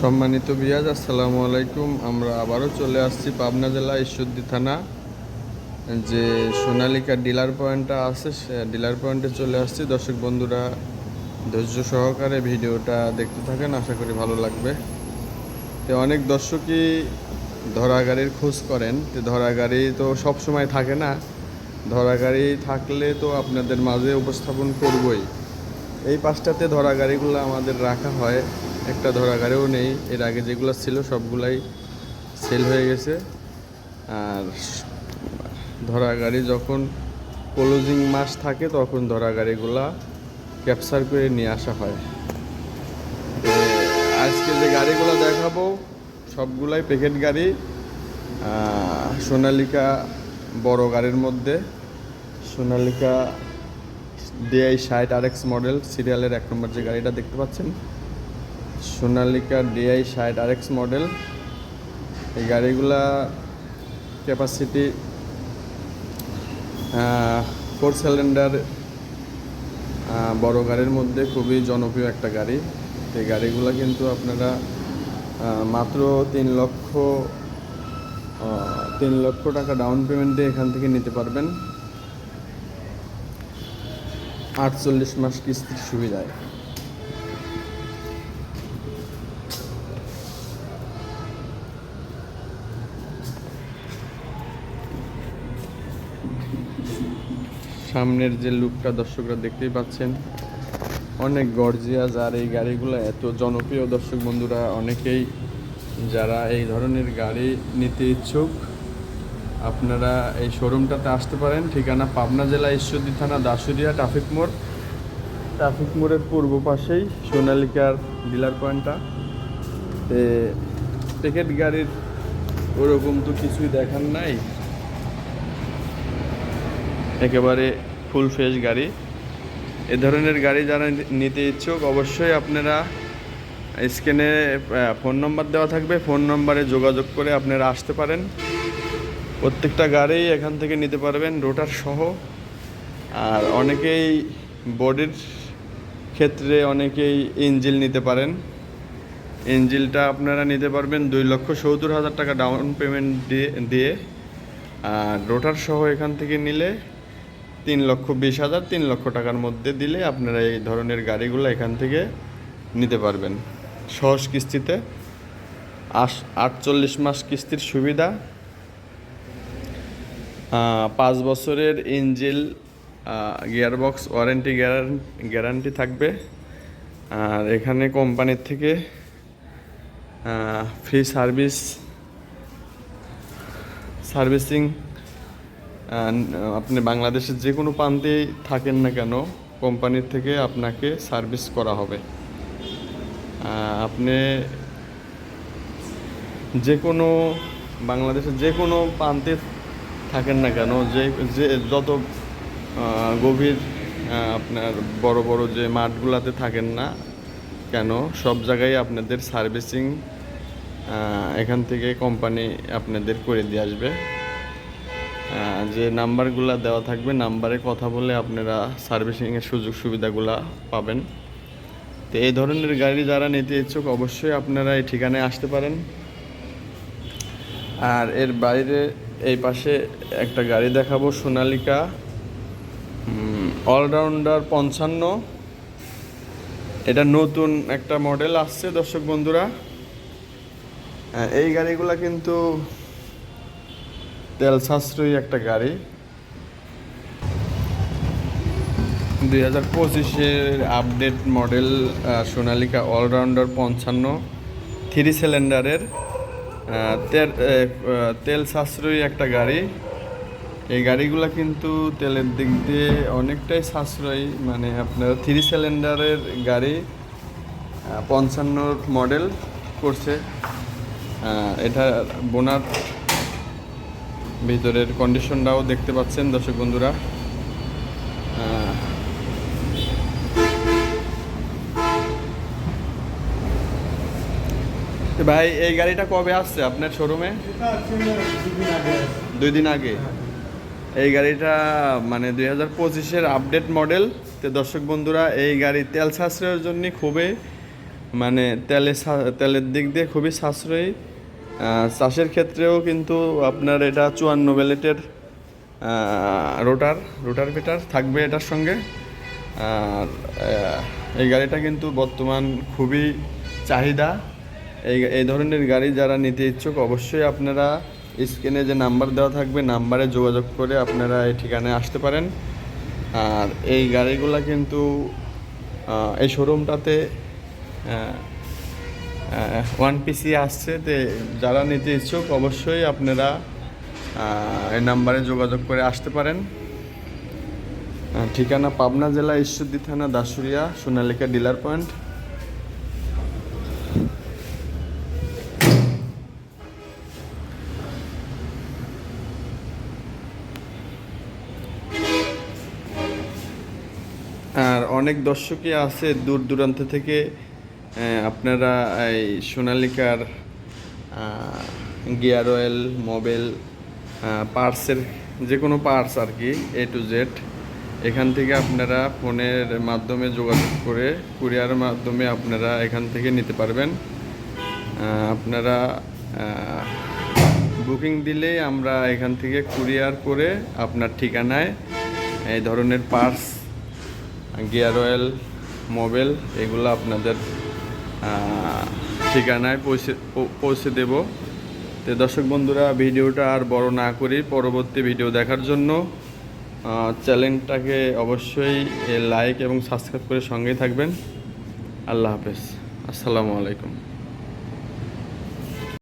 সম্মানিত বিয়াজ, আসসালামু আলাইকুম। আমরা আবারও চলে আসছি পাবনা জেলা ঈশ্বরদী থানা। যে সোনালিকা ডিলার পয়েন্টটা আছে ডিলার পয়েন্টে চলে আসছি। দর্শক বন্ধুরা, ধৈর্য সহকারে ভিডিওটা দেখতে থাকেন, আশা করি ভালো লাগবে। তো অনেক দর্শকই ধরা গাড়ির খোঁজ করেন। তো ধরা গাড়ি তো সব সময় থাকে না। ধরা গাড়ি থাকলে তো আপনাদের মাঝে উপস্থাপন করবই। এই পাঁচটাতে ধরা গাড়িগুলো আমাদের রাখা হয়। একটা ধরা গাড়িও নেই। এর আগে যেগুলো ছিল সবগুলাই সেল হয়ে গেছে। আর ধরা গাড়ি যখন ক্লোজিং মাস থাকে, তখন ধরা গাড়িগুলা ক্যাপচার করে নিয়ে আসা হয়। তো আজকে যে গাড়িগুলো দেখাবো, সবগুলাই প্যাকেট গাড়ি সোনালিকা বড় গাড়ির মধ্যে। সোনালিকা ডিআই ষাট আর এক্স মডেল সিরিয়ালের এক নম্বর যে গাড়িটা দেখতে পাচ্ছেন সোনালিকা ডিআই ষাট আর এক্স মডেল এই গাড়িগুলা ক্যাপাসিটি ফোর সিলিন্ডার বড় গাড়ির মধ্যে খুবই জনপ্রিয় একটা গাড়ি। এই গাড়িগুলো কিন্তু আপনারা মাত্র তিন লক্ষ তিন লক্ষ টাকা ডাউন পেমেন্টে এখান থেকে নিতে পারবেন। আটচল্লিশ মাস কিস্তির সুবিধায়। সামনের যে লুকটা দর্শকরা দেখতেই পাচ্ছেন, অনেক গর্জিয়াস আর এই গাড়িগুলো এত জনপ্রিয় দর্শক বন্ধুরা অনেকেই যারা এই ধরনের গাড়ি নিতে ইচ্ছুক, আপনারা এই শোরুমটাতে আসতে পারেন। ঠিকানা পাবনা জেলা ঈশ্বরদী থানা দাসুরিয়া ট্রাফিক মোড়। ট্রাফিক মোড়ের পূর্ব পাশেই সোনালিকার ডিলার পয়েন্টটা। তে গাড়ির ওরকম তো কিছুই দেখার নাই। একেবারে ফুল ফ্রেশ গাড়ি। এ ধরনের গাড়ি যারা নিতে ইচ্ছুক, অবশ্যই আপনারা স্ক্রিনে ফোন নম্বর দেওয়া থাকবে। ফোন নম্বরে যোগাযোগ করে আপনারা আসতে পারেন। প্রত্যেকটা গাড়ি এখান থেকে নিতে পারবেন রোটার সহ। আর অনেকেই বডির ক্ষেত্রে অনেকেই ইঞ্জিল নিতে পারেন। ইঞ্জিলটা আপনারা নিতে পারবেন দুই লক্ষ সত্তর হাজার টাকা ডাউন পেমেন্ট দিয়ে দিয়ে। আর রোটার সহ এখান থেকে নিলে তিন লক্ষ বিশ হাজার, তিন লক্ষ টাকার মধ্যে দিলে আপনারা এই ধরনের গাড়িগুলো এখান থেকে নিতে পারবেন। সহজ কিস্তিতে আশ, আটচল্লিশ মাস কিস্তির সুবিধা। পাঁচ বছরের ইঞ্জিল গিয়ারবক্স, ওয়ারেন্টি গ্যারান্টি থাকবে। আর এখানে কোম্পানির থেকে ফ্রি সার্ভিস, সার্ভিসিং আপনি বাংলাদেশের যে কোনো প্রান্তে থাকেন না কেন, কোম্পানির থেকে আপনাকে সার্ভিস করা হবে। আপনি যে কোনো, বাংলাদেশের যে কোনো প্রান্তে থাকেন না কেন, যে যে যত গভীর আপনার বড় বড় যে মাঠগুলাতে থাকেন না কেন, সব জায়গায় আপনাদের সার্ভিসিং এখান থেকে কোম্পানি আপনাদের করে দিয়ে আসবে। যে নাম্বারগুলো দেওয়া থাকবে, নাম্বারে কথা বলে আপনারা সার্ভিসিংয়ের সুযোগ সুবিধাগুলো পাবেন। তো এই ধরনের গাড়ি যারা নিতে ইচ্ছুক, অবশ্যই আপনারা এই ঠিকানায় আসতে পারেন। আর এর বাইরে এই পাশে একটা গাড়ি দেখাবো, সোনালিকা। অলরাউন্ডার পঞ্চান্ন। এটা নতুন একটা মডেল আসছে, দর্শক বন্ধুরা। এই গাড়িগুলা কিন্তু তেল সাশ্রয়ী একটা গাড়ি। দুই হাজার পঁচিশের আপডেট মডেল সোনালিকা অলরাউন্ডার পঞ্চান্ন, থ্রি সিলিন্ডারের তেল সাশ্রয়ী একটা গাড়ি। এই গাড়িগুলো কিন্তু তেলের দিক দিয়ে অনেকটাই সাশ্রয়ী মানে আপনার থ্রি সিলিন্ডারের গাড়ি পঞ্চান্ন মডেল করছে। এটা বোনার ভিতরের কন্ডিশনটাও দেখতে পাচ্ছেন দর্শক বন্ধুরা। ভাই এই গাড়িটা কবে আসছে আপনার শোরুমে। দুই দিন আগে এই গাড়িটা মানে দুই হাজার পঁচিশের আপডেট মডেল তো দর্শক বন্ধুরা এই গাড়ি তেল সাশ্রয়ের জন্য খুবই মানে তেলে তেলের দিক দিয়ে খুবই সাশ্রয়ী। চাষের ক্ষেত্রেও কিন্তু আপনার এটা চুয়ান্ন বেলেটের রোটার রোটার পেটার থাকবে এটার সঙ্গে। আর এই গাড়িটা কিন্তু বর্তমান খুবই চাহিদা। এই এই ধরনের গাড়ি যারা নিতে ইচ্ছুক অবশ্যই আপনারা স্ক্রিনে যে নাম্বার দেওয়া থাকবে, নাম্বারে যোগাযোগ করে আপনারা এই ঠিকানায় আসতে পারেন। আর এই গাড়িগুলা কিন্তু এই শোরুমটাতে ওয়ান পিসি আসছে, তে যারা নিতে ইচ্ছুক, অবশ্যই আপনারা এই নাম্বারে যোগাযোগ করে আসতে পারেন। ঠিকানা পাবনা জেলা ঈশ্বরদী থানা দাসুরিয়া সোনালিকা ডিলার পয়েন্ট। আর অনেক দর্শকই আছে দূর দূরান্ত থেকে আপনারা এই সোনালিকার গিয়ার অয়েল মোবাইল পার্টসের যে কোনো পার্টস আর কি এ টু জেড এখান থেকে আপনারা ফোনের মাধ্যমে যোগাযোগ করে কুরিয়ার মাধ্যমে আপনারা এখান থেকে নিতে পারবেন। আপনারা বুকিং দিলেই আমরা এখান থেকে কুরিয়ার করে আপনার ঠিকানায় এই ধরনের পার্স গিয়ার অয়েল মোবাইল এগুলো আপনাদের ঠিকানায় পৌঁছে পৌঁছে দেব। তো দর্শক বন্ধুরা, ভিডিওটা আর বড় না করি, পরবর্তী ভিডিও দেখার জন্য চ্যানেলটাকে অবশ্যই লাইক এবং সাবস্ক্রাইব করে সঙ্গেই থাকবেন। আল্লাহ হাফেজ। আসসালামু আলাইকুম।